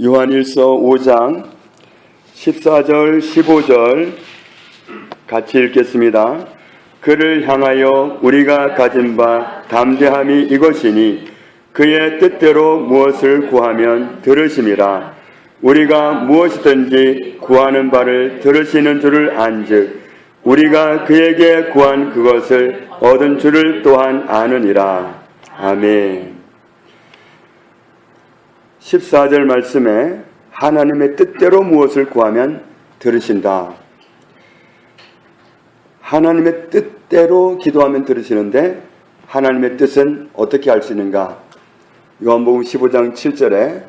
요한일서 5장 14절 15절 같이 읽겠습니다. 그를 향하여 우리가 가진 바 담대함이 이것이니 그의 뜻대로 무엇을 구하면 들으심이라. 우리가 무엇이든지 구하는 바를 들으시는 줄을 안즉 우리가 그에게 구한 그것을 얻은 줄을 또한 아느니라. 아멘 14절 말씀에 하나님의 뜻대로 무엇을 구하면 들으신다. 하나님의 뜻대로 기도하면 들으시는데 하나님의 뜻은 어떻게 알 수 있는가? 요한복음 15장 7절에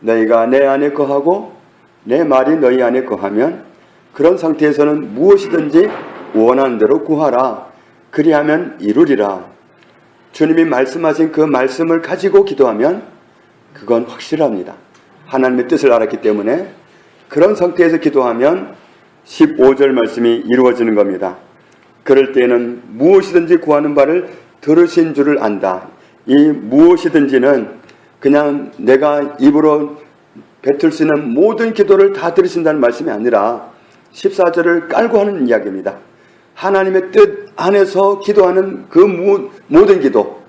너희가 내 안에 거하고 내 말이 너희 안에 거하면 그런 상태에서는 무엇이든지 원하는 대로 구하라. 그리하면 이루리라. 주님이 말씀하신 그 말씀을 가지고 기도하면 그건 확실합니다. 하나님의 뜻을 알았기 때문에 그런 상태에서 기도하면 15절 말씀이 이루어지는 겁니다. 그럴 때는 무엇이든지 구하는 바를 들으신 줄을 안다. 이 무엇이든지는 그냥 내가 입으로 뱉을 수 있는 모든 기도를 다 들으신다는 말씀이 아니라 14절을 깔고 하는 이야기입니다. 하나님의 뜻 안에서 기도하는 그 모든 기도,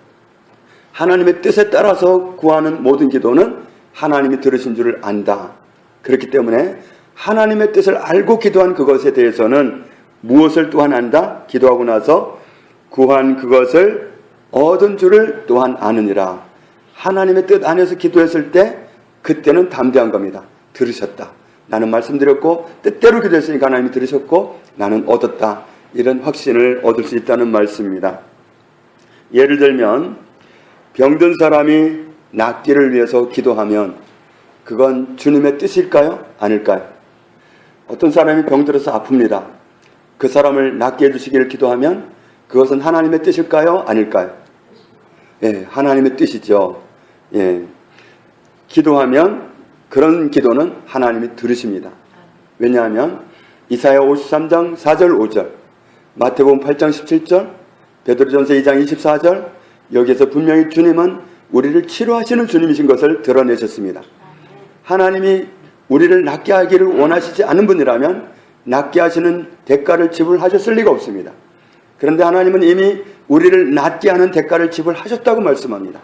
하나님의 뜻에 따라서 구하는 모든 기도는 하나님이 들으신 줄을 안다. 그렇기 때문에 하나님의 뜻을 알고 기도한 그것에 대해서는 무엇을 또한 안다? 기도하고 나서 구한 그것을 얻은 줄을 또한 아느니라. 하나님의 뜻 안에서 기도했을 때 그때는 담대한 겁니다. 들으셨다. 나는 말씀드렸고 뜻대로 기도했으니까 하나님이 들으셨고 나는 얻었다. 이런 확신을 얻을 수 있다는 말씀입니다. 예를 들면 병든 사람이 낫기를 위해서 기도하면 그건 주님의 뜻일까요? 아닐까요? 어떤 사람이 병들어서 아픕니다. 그 사람을 낫게 해주시기를 기도하면 그것은 하나님의 뜻일까요? 아닐까요? 예, 하나님의 뜻이죠. 예. 기도하면 그런 기도는 하나님이 들으십니다. 왜냐하면 이사야 53장 4절 5절, 마태복음 8장 17절, 베드로전서 2장 24절, 여기에서 분명히 주님은 우리를 치료하시는 주님이신 것을 드러내셨습니다. 하나님이 우리를 낫게 하기를 원하시지 않은 분이라면 낫게 하시는 대가를 지불하셨을 리가 없습니다. 그런데 하나님은 이미 우리를 낫게 하는 대가를 지불하셨다고 말씀합니다.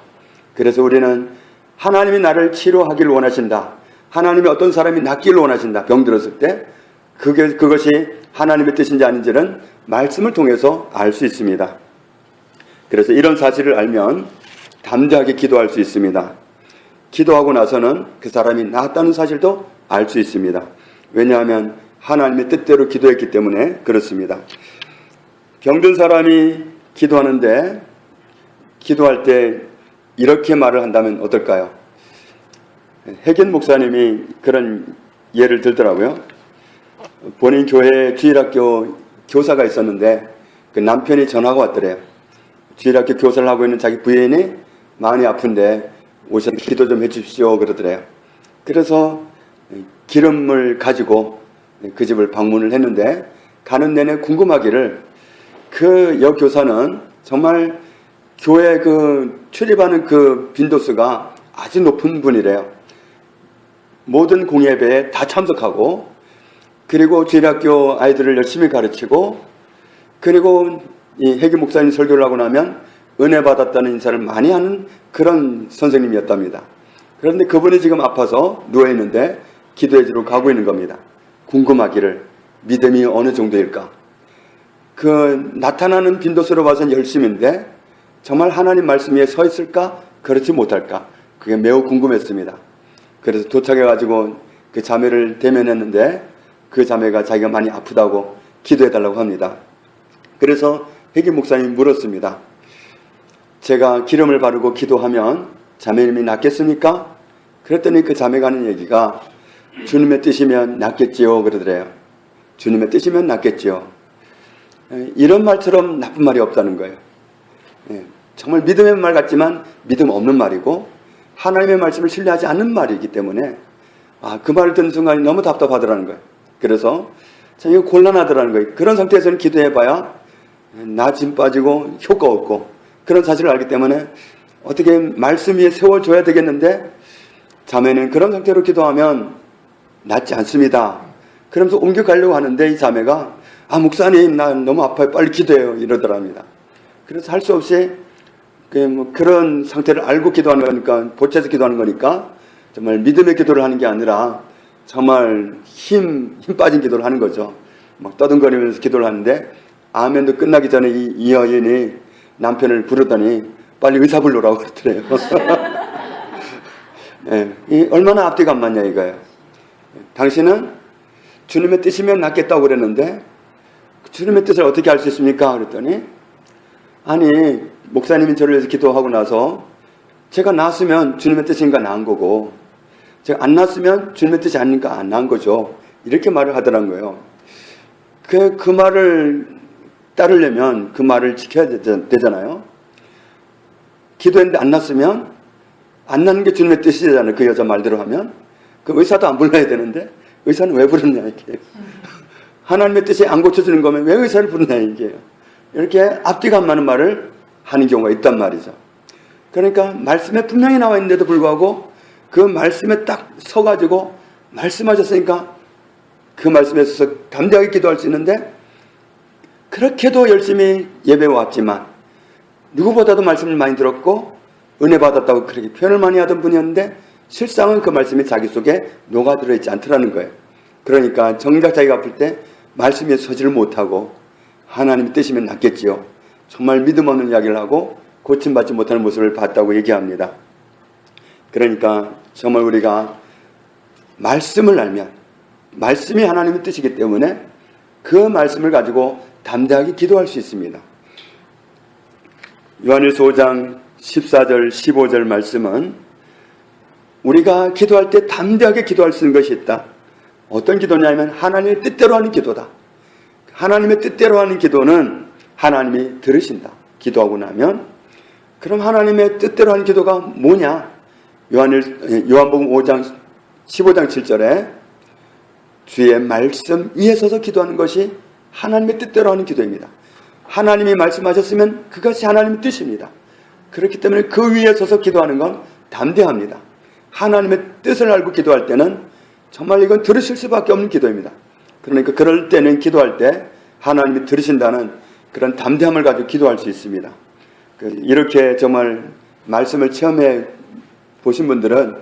그래서 우리는 하나님이 나를 치료하기를 원하신다. 하나님이 어떤 사람이 낫기를 원하신다. 병들었을 때 그게, 그것이 하나님의 뜻인지 아닌지는 말씀을 통해서 알 수 있습니다. 그래서 이런 사실을 알면 담대하게 기도할 수 있습니다. 기도하고 나서는 그 사람이 낫다는 사실도 알 수 있습니다. 왜냐하면 하나님의 뜻대로 기도했기 때문에 그렇습니다. 병든 사람이 기도하는데 기도할 때 이렇게 말을 한다면 어떨까요? 해겐 목사님이 그런 예를 들더라고요. 본인 교회 주일학교 교사가 있었는데 그 남편이 전화가 왔더래요. 주일학교 교사를 하고 있는 자기 부인이 많이 아픈데 오셔서 기도 좀 해주십시오 그러더래요. 그래서 기름을 가지고 그 집을 방문을 했는데 가는 내내 궁금하기를 그 여교사는 정말 교회 그 출입하는 그 빈도수가 아주 높은 분이래요. 모든 공예배에 다 참석하고 그리고 주일학교 아이들을 열심히 가르치고 그리고 이 해기 목사님 설교를 하고 나면 은혜 받았다는 인사를 많이 하는 그런 선생님이었답니다. 그런데 그분이 지금 아파서 누워 있는데 기도해 주러 가고 있는 겁니다. 궁금하기를 믿음이 어느 정도일까? 그 나타나는 빈도수로 봐서는 열심인데 정말 하나님 말씀 위에 서 있을까? 그렇지 못할까? 그게 매우 궁금했습니다. 그래서 도착해 가지고 그 자매를 대면했는데 그 자매가 자기가 많이 아프다고 기도해 달라고 합니다. 그래서 회기 목사님이 물었습니다. 제가 기름을 바르고 기도하면 자매님이 낫겠습니까? 그랬더니 그 자매가 하는 얘기가 주님의 뜻이면 낫겠지요. 그러더래요. 주님의 뜻이면 낫겠지요. 이런 말처럼 나쁜 말이 없다는 거예요. 예, 정말 믿음의 말 같지만 믿음 없는 말이고 하나님의 말씀을 신뢰하지 않는 말이기 때문에 아, 그 말을 듣는 순간이 너무 답답하더라는 거예요. 그래서 참 이거 곤란하더라는 거예요. 그런 상태에서는 기도해봐야 나짐 빠지고 효과 없고 그런 사실을 알기 때문에 어떻게 말씀 위에 세워줘야 되겠는데 자매는 그런 상태로 기도하면 낫지 않습니다. 그러면서 옮겨가려고 하는데 이 자매가 아 목사님 나 너무 아파요 빨리 기도해요 이러더랍니다. 그래서 할 수 없이 그뭐 그런 상태를 알고 기도하는 거니까 보채서 기도하는 거니까 정말 믿음의 기도를 하는 게 아니라 정말 힘, 힘 빠진 기도를 하는 거죠. 막 떠듬거리면서 기도를 하는데 아멘도 끝나기 전에 이, 이 여인이 남편을 부르더니 빨리 의사 불러라고 그러더래요. 예, 이 얼마나 앞뒤가 안 맞냐 이거예요. 당신은 주님의 뜻이면 낫겠다고 그랬는데 주님의 뜻을 어떻게 알 수 있습니까? 그랬더니 아니 목사님이 저를 위해서 기도하고 나서 제가 낳았으면 주님의 뜻인가 나은 거고 제가 안 낳았으면 주님의 뜻이 아닌가 안 나은 거죠. 이렇게 말을 하더란 거예요. 그, 그 말을 따르려면 그 말을 지켜야 되잖아요. 기도했는데 안 났으면 안 나는 게 주님의 뜻이잖아요. 그 여자 말대로 하면. 그 의사도 안 불러야 되는데 의사는 왜 부르냐 이게. 하나님의 뜻이 안 고쳐주는 거면 왜 의사를 부르냐 이게. 이렇게 앞뒤가 안 맞는 말을 하는 경우가 있단 말이죠. 그러니까 말씀에 분명히 나와 있는데도 불구하고 그 말씀에 딱 서가지고 말씀하셨으니까 그 말씀에 서서 담대하게 기도할 수 있는데 그렇게도 열심히 예배 왔지만 누구보다도 말씀을 많이 들었고 은혜 받았다고 그렇게 표현을 많이 하던 분이었는데 실상은 그 말씀이 자기 속에 녹아들어 있지 않더라는 거예요. 그러니까 정작 자기가 아플 때 말씀에 서지를 못하고 하나님의 뜻이면 낫겠지요. 정말 믿음 없는 이야기를 하고 고침받지 못하는 모습을 봤다고 얘기합니다. 그러니까 정말 우리가 말씀을 알면 말씀이 하나님의 뜻이기 때문에 그 말씀을 가지고 담대하게 기도할 수 있습니다. 요한일서 5장 14절 15절 말씀은 우리가 기도할 때 담대하게 기도할 수 있는 것이 있다. 어떤 기도냐면 하나님의 뜻대로 하는 기도다. 하나님의 뜻대로 하는 기도는 하나님이 들으신다. 기도하고 나면 그럼 하나님의 뜻대로 하는 기도가 뭐냐? 요한일 요한복음 5장 15장 7절에 주의 말씀 위에 서서 기도하는 것이 하나님의 뜻대로 하는 기도입니다. 하나님이 말씀하셨으면 그것이 하나님의 뜻입니다. 그렇기 때문에 그 위에 서서 기도하는 건 담대합니다. 하나님의 뜻을 알고 기도할 때는 정말 이건 들으실 수밖에 없는 기도입니다. 그러니까 그럴 때는 기도할 때 하나님이 들으신다는 그런 담대함을 가지고 기도할 수 있습니다. 그 이렇게 정말 말씀을 체험해 보신 분들은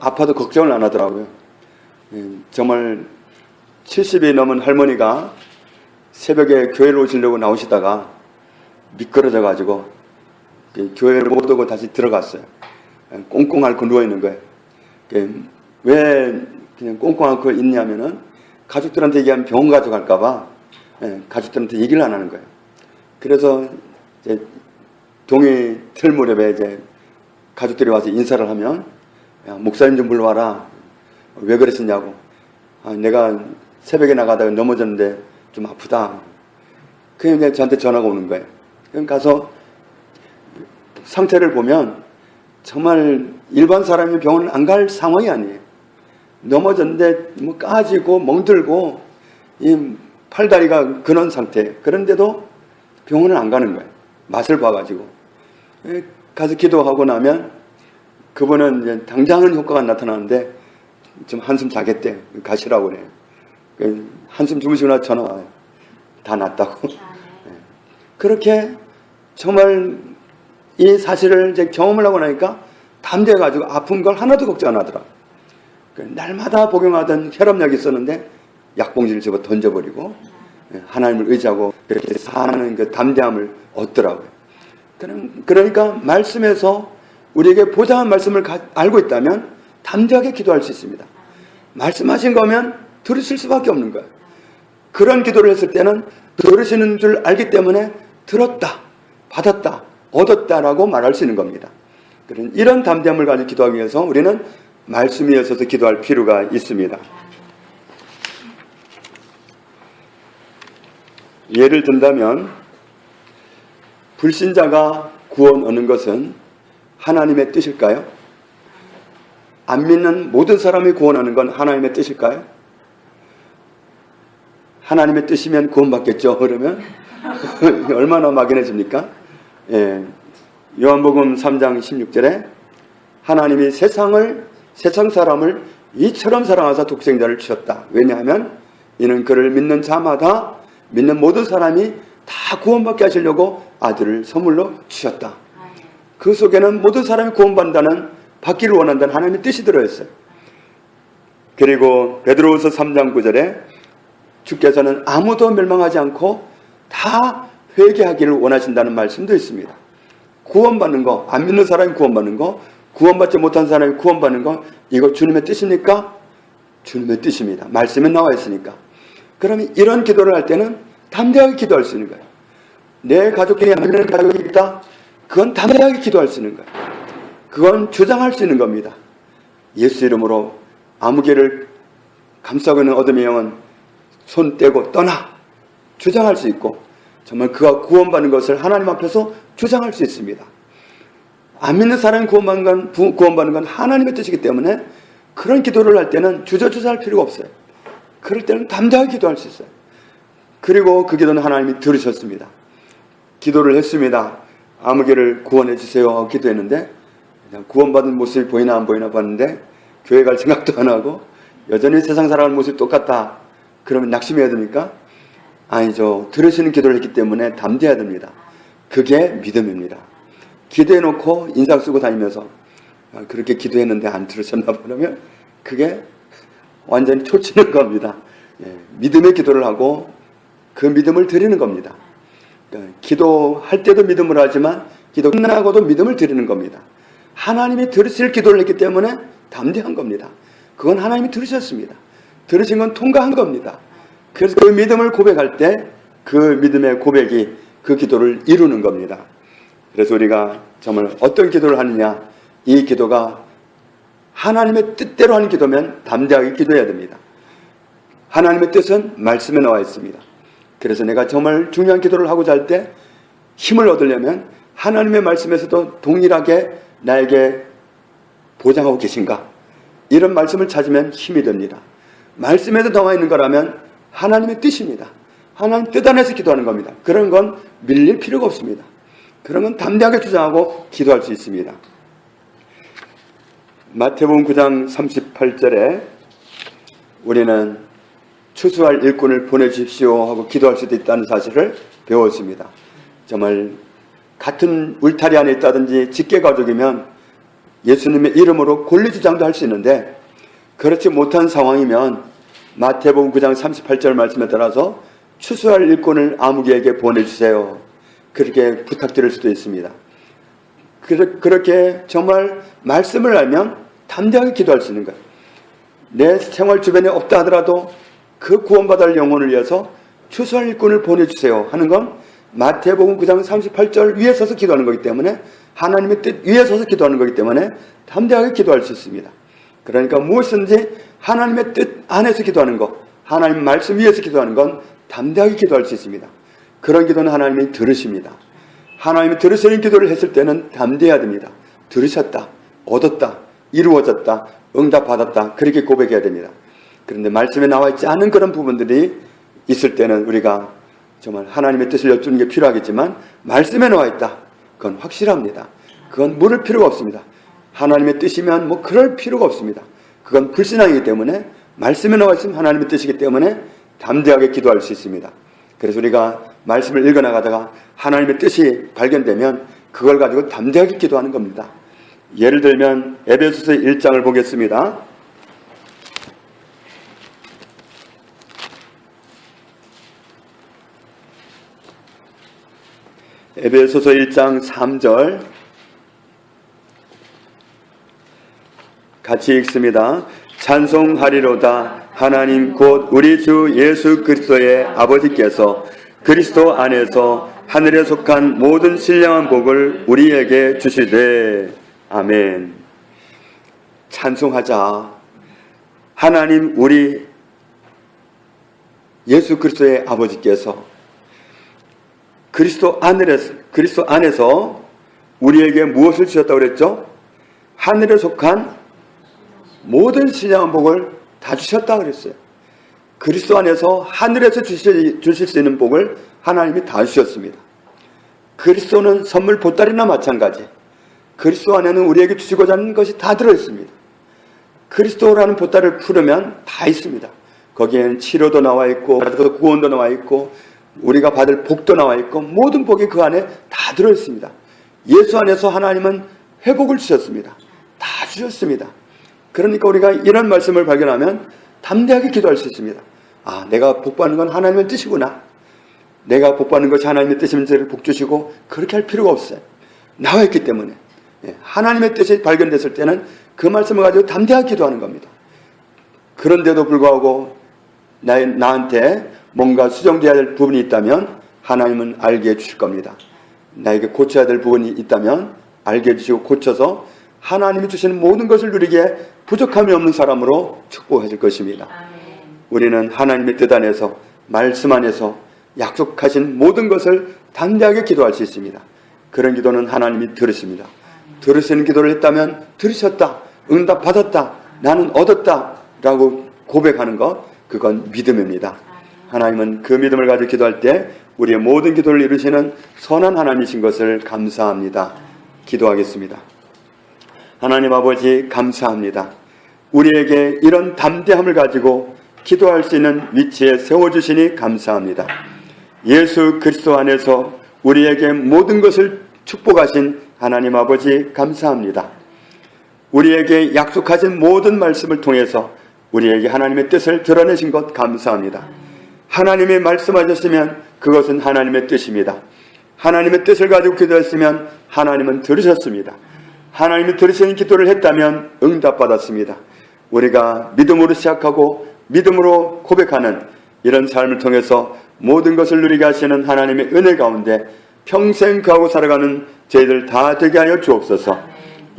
아파도 걱정을 안 하더라고요. 예, 정말 70이 넘은 할머니가 새벽에 교회를 오시려고 나오시다가 미끄러져 가지고 교회를 못 오고 다시 들어갔어요. 예, 꽁꽁 앓고 누워 있는 거예요. 예, 왜 그냥 꽁꽁 앓고 있냐면은 가족들한테 얘기하면 병원 가져갈까봐 예, 가족들한테 얘기를 안 하는 거예요. 그래서 이제 동해 틀 무렵에 이제 가족들이 와서 인사를 하면 야, 목사님 좀 불러와라. 왜 그러셨냐고. 아, 내가 새벽에 나가다가 넘어졌는데 좀 아프다. 그냥 저한테 전화가 오는 거예요. 그럼 가서 상태를 보면 정말 일반 사람이 병원을 안갈 상황이 아니에요. 넘어졌는데 뭐 까지고 멍들고 이 팔다리가 근원 상태. 그런데도 병원을 안 가는 거예요. 맛을 봐가지고. 에, 가서 기도하고 나면 그분은 당장은 효과가 나타나는데 좀 한숨 자겠대. 가시라고 그래요. 그 한숨 주무시고 나서 전화 와요. 다 낫다고. 예. 그렇게 정말 이 사실을 이제 경험을 하고 나니까 담대해가지고 아픈 걸 하나도 걱정 안 하더라. 그 날마다 복용하던 혈압약이 있었는데 약봉지를 집어 던져버리고 예, 하나님을 의지하고 그렇게 사는 그 담대함을 얻더라고요. 그러니까 말씀에서 우리에게 보장한 말씀을 가- 알고 있다면 담대하게 기도할 수 있습니다. 말씀하신 거면 들으실 수밖에 없는 거예요. 그런 기도를 했을 때는 들으시는 줄 알기 때문에 들었다, 받았다, 얻었다라고 말할 수 있는 겁니다. 그런 이런 담대함을 가지고 기도하기 위해서 우리는 말씀 위에 서서 기도할 필요가 있습니다. 예를 든다면 불신자가 구원 얻는 것은 하나님의 뜻일까요? 안 믿는 모든 사람이 구원하는 건 하나님의 뜻일까요? 하나님의 뜻이면 구원받겠죠. 그러면 얼마나 막연해집니까? 예. 요한복음 3장 16절에 하나님이 세상을 세상 사람을 이처럼 사랑하사 독생자를 주셨다. 왜냐하면 이는 그를 믿는 자마다 믿는 모든 사람이 다 구원받게 하시려고 아들을 선물로 주셨다. 그 속에는 모든 사람이 구원받는다는 받기를 원한다는 하나님의 뜻이 들어있어요. 그리고 베드로후서 3장 9절에 주께서는 아무도 멸망하지 않고 다 회개하기를 원하신다는 말씀도 있습니다. 구원받는 거, 안 믿는 사람이 구원받는 거, 구원받지 못한 사람이 구원받는 거, 이거 주님의 뜻입니까? 주님의 뜻입니다. 말씀에 나와 있으니까. 그러면 이런 기도를 할 때는 담대하게 기도할 수 있는 거예요. 내 가족끼리 안 믿는 가족이 있다? 그건 담대하게 기도할 수 있는 거예요. 그건 주장할 수 있는 겁니다. 예수 이름으로 아무개를 감싸고 있는 어둠의 영은 손 떼고 떠나 주장할 수 있고 정말 그가 구원받는 것을 하나님 앞에서 주장할 수 있습니다. 안 믿는 사람이 구원받는 건, 부- 구원받는 건 하나님의 뜻이기 때문에 그런 기도를 할 때는 주저주저할 필요가 없어요. 그럴 때는 담대하게 기도할 수 있어요. 그리고 그 기도는 하나님이 들으셨습니다. 기도를 했습니다. 아무개를 구원해 주세요 기도했는데 그냥 구원받은 모습이 보이나 안 보이나 봤는데 교회 갈 생각도 안 하고 여전히 세상 살아가는 모습이 똑같다. 그러면 낙심해야 됩니까? 아니죠. 들으시는 기도를 했기 때문에 담대해야 됩니다. 그게 믿음입니다. 기도해놓고 인상 쓰고 다니면서 아, 그렇게 기도했는데 안 들으셨나 봐. 그러면 그게 완전히 초치는 겁니다. 예, 믿음의 기도를 하고 그 믿음을 드리는 겁니다. 그러니까 기도할 때도 믿음을 하지만 기도 끝나고도 믿음을 드리는 겁니다. 하나님이 들으실 기도를 했기 때문에 담대한 겁니다. 그건 하나님이 들으셨습니다. 들으신 건 통과한 겁니다. 그래서 그 믿음을 고백할 때 그 믿음의 고백이 그 기도를 이루는 겁니다. 그래서 우리가 정말 어떤 기도를 하느냐 이 기도가 하나님의 뜻대로 하는 기도면 담대하게 기도해야 됩니다. 하나님의 뜻은 말씀에 나와 있습니다. 그래서 내가 정말 중요한 기도를 하고자 할 때 힘을 얻으려면 하나님의 말씀에서도 동일하게 나에게 보장하고 계신가? 이런 말씀을 찾으면 힘이 됩니다. 말씀에도 나와 있는 거라면 하나님의 뜻입니다. 하나님 뜻 안에서 기도하는 겁니다. 그런 건 밀릴 필요가 없습니다. 그런 건 담대하게 주장하고 기도할 수 있습니다. 마태복음 9장 38절에 우리는 추수할 일꾼을 보내주십시오 하고 기도할 수도 있다는 사실을 배웠습니다. 정말 같은 울타리 안에 있다든지 직계 가족이면 예수님의 이름으로 권리 주장도 할 수 있는데 그렇지 못한 상황이면 마태복음 9장 38절 말씀에 따라서 추수할 일꾼을 아무개에게 보내주세요. 그렇게 부탁드릴 수도 있습니다. 그렇게 정말 말씀을 알면 담대하게 기도할 수 있는 거예요. 내 생활 주변에 없다 하더라도 그 구원받을 영혼을 위해서 추수할 일꾼을 보내주세요 하는 건 마태복음 9장 38절 위에 서서 기도하는 거기 때문에 하나님의 뜻 위에 서서 기도하는 거기 때문에 담대하게 기도할 수 있습니다. 그러니까 무엇이든지 하나님의 뜻 안에서 기도하는 것, 하나님 말씀 위에서 기도하는 건 담대하게 기도할 수 있습니다. 그런 기도는 하나님이 들으십니다. 하나님이 들으시는 기도를 했을 때는 담대해야 됩니다. 들으셨다, 얻었다, 이루어졌다, 응답받았다, 그렇게 고백해야 됩니다. 그런데 말씀에 나와 있지 않은 그런 부분들이 있을 때는 우리가 정말 하나님의 뜻을 여쭈는 게 필요하겠지만 말씀에 나와 있다. 그건 확실합니다. 그건 물을 필요가 없습니다. 하나님의 뜻이면 뭐 그럴 필요가 없습니다. 그건 불신앙이기 때문에 말씀에 나와 있으면 하나님의 뜻이기 때문에 담대하게 기도할 수 있습니다. 그래서 우리가 말씀을 읽어나가다가 하나님의 뜻이 발견되면 그걸 가지고 담대하게 기도하는 겁니다. 예를 들면 에베소서 1장을 보겠습니다. 에베소서 1장 3절 같이 읽습니다. 찬송하리로다 하나님 곧 우리 주 예수 그리스도의 아버지께서 그리스도 안에서 하늘에 속한 모든 신령한 복을 우리에게 주시되 아멘. 찬송하자. 하나님 우리 예수 그리스도의 아버지께서 그리스도 안에서 그리스도 안에서 우리에게 무엇을 주셨다고 그랬죠? 하늘에 속한 모든 신령한 복을 다 주셨다 그랬어요. 그리스도 안에서 하늘에서 주실, 주실 수 있는 복을 하나님이 다 주셨습니다. 그리스도는 선물 보따리나 마찬가지. 그리스도 안에는 우리에게 주시고자 하는 것이 다 들어있습니다. 그리스도라는 보따리를 풀으면 다 있습니다. 거기에는 치료도 나와 있고 구원도 나와 있고 우리가 받을 복도 나와 있고 모든 복이 그 안에 다 들어 있습니다. 예수 안에서 하나님은 회복을 주셨습니다. 다 주셨습니다. 그러니까 우리가 이런 말씀을 발견하면 담대하게 기도할 수 있습니다. 아, 내가 복 받는 건 하나님의 뜻이구나. 내가 복 받는 것이 하나님의 뜻이면 복 주시고 그렇게 할 필요가 없어요. 나와 있기 때문에. 예, 하나님의 뜻이 발견됐을 때는 그 말씀을 가지고 담대하게 기도하는 겁니다. 그런데도 불구하고 나, 나한테 뭔가 수정돼야 될 부분이 있다면 하나님은 알게 해주실 겁니다. 나에게 고쳐야 될 부분이 있다면 알게 해주시고 고쳐서 하나님이 주시는 모든 것을 누리게 부족함이 없는 사람으로 축복하실 것입니다. 우리는 하나님의 뜻 안에서 말씀 안에서 약속하신 모든 것을 담대하게 기도할 수 있습니다. 그런 기도는 하나님이 들으십니다. 들으시는 기도를 했다면 들으셨다, 응답 받았다, 나는 얻었다 라고 고백하는 것 그건 믿음입니다. 하나님은 그 믿음을 가지고 기도할 때 우리의 모든 기도를 이루시는 선한 하나님이신 것을 감사합니다. 기도하겠습니다. 하나님 아버지 감사합니다. 우리에게 이런 담대함을 가지고 기도할 수 있는 위치에 세워주시니 감사합니다. 예수 그리스도 안에서 우리에게 모든 것을 축복하신 하나님 아버지 감사합니다. 우리에게 약속하신 모든 말씀을 통해서 우리에게 하나님의 뜻을 드러내신 것 감사합니다. 하나님이 말씀하셨으면 그것은 하나님의 뜻입니다. 하나님의 뜻을 가지고 기도했으면 하나님은 들으셨습니다. 하나님이 들으시는 기도를 했다면 응답받았습니다. 우리가 믿음으로 시작하고 믿음으로 고백하는 이런 삶을 통해서 모든 것을 누리게 하시는 하나님의 은혜 가운데 평생 가고 살아가는 저희들 다 되게 하여 주옵소서.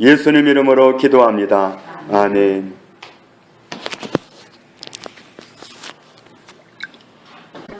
예수님 이름으로 기도합니다. 아멘.